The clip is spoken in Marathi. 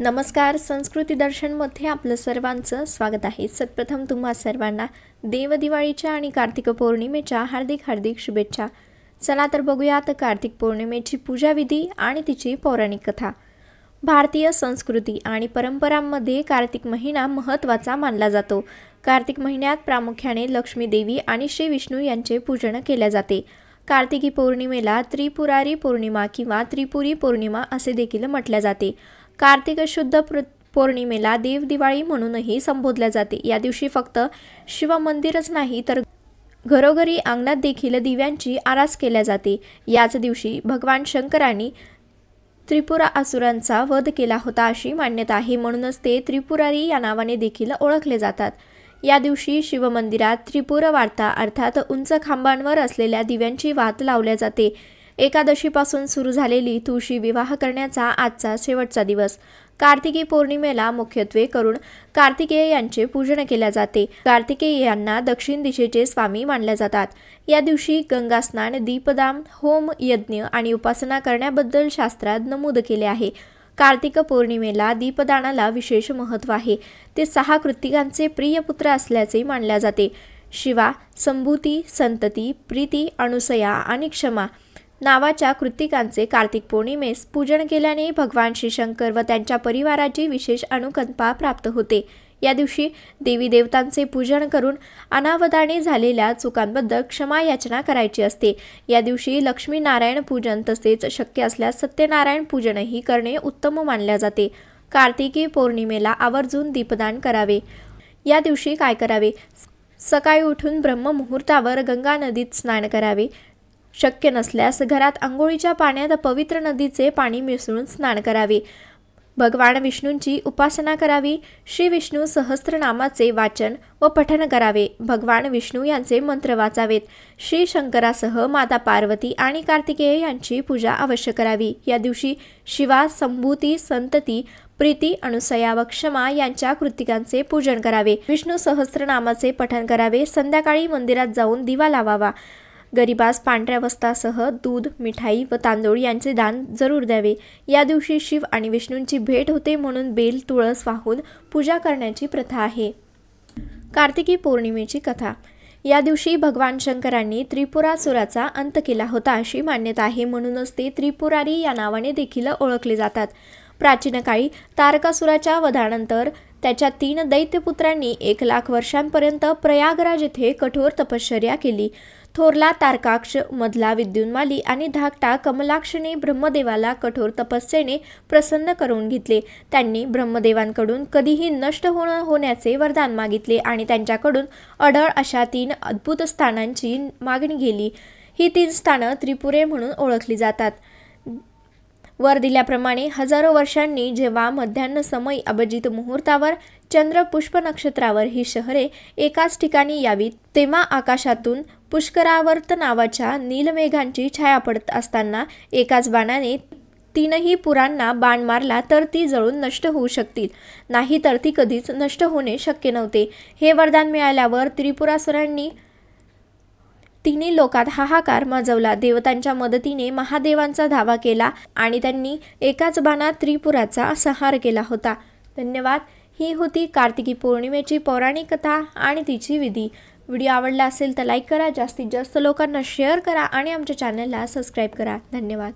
नमस्कार संस्कृती दर्शनमध्ये आपलं सर्वांचं स्वागत आहे. सत्प्रथम तुम्हा सर्वांना देव दिवाळीच्या आणि कार्तिक पौर्णिमेच्या हार्दिक हार्दिक शुभेच्छा. चला तर बघूयात कार्तिक पौर्णिमेची पूजाविधी आणि तिची पौराणिक कथा. भारतीय संस्कृती आणि परंपरांमध्ये कार्तिक महिना महत्त्वाचा मानला जातो. कार्तिक महिन्यात प्रामुख्याने लक्ष्मी देवी आणि श्री विष्णू यांचे पूजन केले जाते. कार्तिकी पौर्णिमेला त्रिपुरारी पौर्णिमा किंवा त्रिपुरी पौर्णिमा असे देखील म्हटले जाते. कार्तिक शुद्ध पौर्णिमेला देव दिवाळी म्हणूनही संबोधल्या जाते. या दिवशी फक्त शिवमंदिरच नाही तर घरोघरी अंगणात देखील दिव्यांची आरास केल्या जाते. याच दिवशी भगवान शंकरांनी त्रिपुरा असुरांचा वध केला होता अशी मान्यता आहे. म्हणूनच ते त्रिपुरारी या नावाने देखील ओळखले जातात. या दिवशी शिवमंदिरात त्रिपुर वार्ता अर्थात उंच खांबांवर असलेल्या दिव्यांची वात लावल्या जाते. एकादशीपासून सुरू झालेली तुळशी विवाह करण्याचा आजचा शेवटचा दिवस. कार्तिकी पौर्णिमेला मुख्यत्वे करून कार्तिकेय यांचे पूजन केले जाते. कार्तिकेय यांना दक्षिण दिशेचे स्वामी मानले जातात. या दिवशी गंगास्नान दीपदान होम यज्ञ आणि उपासना करण्याबद्दल शास्त्रात नमूद केले आहे. कार्तिक पौर्णिमेला दीपदानाला विशेष महत्त्व आहे. ते सहा कृतिकांचे प्रिय पुत्र असल्याचे मानले जाते. शिवा संभूती संतती प्रीती अनुसया आणि क्षमा नावाच्या कृतिकांचे कार्तिक पौर्णिमेस पूजन केल्याने भगवान श्री शंकर व त्यांच्या परिवाराची विशेष अनुकंपा प्राप्त होते. या दिवशी देवी देवतांचे पूजन करून अनावधाने झालेल्या चुकांबद्दल क्षमा याचना करायची असते. या दिवशी लक्ष्मीनारायण पूजन तसेच शक्य असल्यास सत्यनारायण पूजनही करणे उत्तम मानले जाते. कार्तिकी पौर्णिमेला आवर्जून दीपदान करावे. या दिवशी काय करावे? सकाळी उठून ब्रह्ममुहूर्तावर गंगा नदीत स्नान करावे. शक्य नसल्यास घरात आंघोळीच्या पाण्यात पवित्र नदीचे पाणी मिसळून स्नान करावे. भगवान विष्णूंची उपासना करावी. श्री विष्णू सहस्त्रनामाचे वाचन व पठन करावे. भगवान विष्णू यांचे मंत्र वाचावेत. श्री शंकरासह माता पार्वती आणि कार्तिकेय यांची पूजा अवश्य करावी. या दिवशी शिवा संभूती संतती प्रीती अनुसया व क्षमा यांच्या कृतिकांचे पूजन करावे. विष्णू सहस्त्रनामाचे पठन करावे. संध्याकाळी मंदिरात जाऊन दिवा लावावा. गरिबास पांढऱ्या वस्त्रासह दूध मिठाई व तांदूळ यांचे दान जरूर द्यावे. या दिवशी शिव आणि विष्णूंची भेट होते म्हणून बेल तुळस वाहून पूजा करण्याची प्रथा आहे. कार्तिकी पौर्णिमेची कथा. या दिवशी भगवान शंकरांनी त्रिपुरासुराचा अंत केला होता अशी मान्यता आहे म्हणूनच ते त्रिपुरारी या नावाने देखील ओळखले जातात. प्राचीन काळी तारकासुराच्या वधानंतर त्याच्या तीन दैत्यपुत्रांनी एक लाख वर्षांपर्यंत प्रयागराज येथे कठोर तपश्चर्या केली. थोरला तारकाक्ष मधला विद्युन्माली आणि धाकटा कमलाक्षने ब्रह्मदेवाला कठोर तपस्येने प्रसन्न करून घेतले. त्यांनी ब्रह्मदेवांकडून कधीही नष्ट होण होण्याचे वरदान मागितले आणि त्यांच्याकडून अढळ अशा तीन अद्भुत स्थानांची मागणी केली. ही तीन स्थानं त्रिपुरे म्हणून ओळखली जातात. वर दिल्याप्रमाणे हजारो वर्षांनी जेव्हा मध्यान्ह समय अभिजित मुहूर्तावर चंद्र पुष्प नक्षत्रावर ही शहरे एकाच ठिकाणी यावीत तेव्हा आकाशातून पुष्करावर्त नावाच्या नीलमेघांची छाया पडत असताना एकाच बाणाने तीनही पुरांना बाण मारला तर ती जळून नष्ट होऊ शकतील. नाही तर ती कधीच नष्ट होणे शक्य नव्हते. हे वरदान मिळाल्यावर त्रिपुरासुरांनी तिन्ही लोकात हाहाकार माजवला. देवतांच्या मदतीने महादेवांचा धावा केला आणि त्यांनी एकाच बाणात त्रिपुराचा संहार केला होता. धन्यवाद. ही होती कार्तिकी पौर्णिमेची पौराणिक कथा आणि तिची विधी. व्हिडिओ आवडला असेल तर लाईक करा. जास्तीत जास्त लोकांना शेअर करा आणि आमच्या चॅनलला सबस्क्राईब करा. धन्यवाद.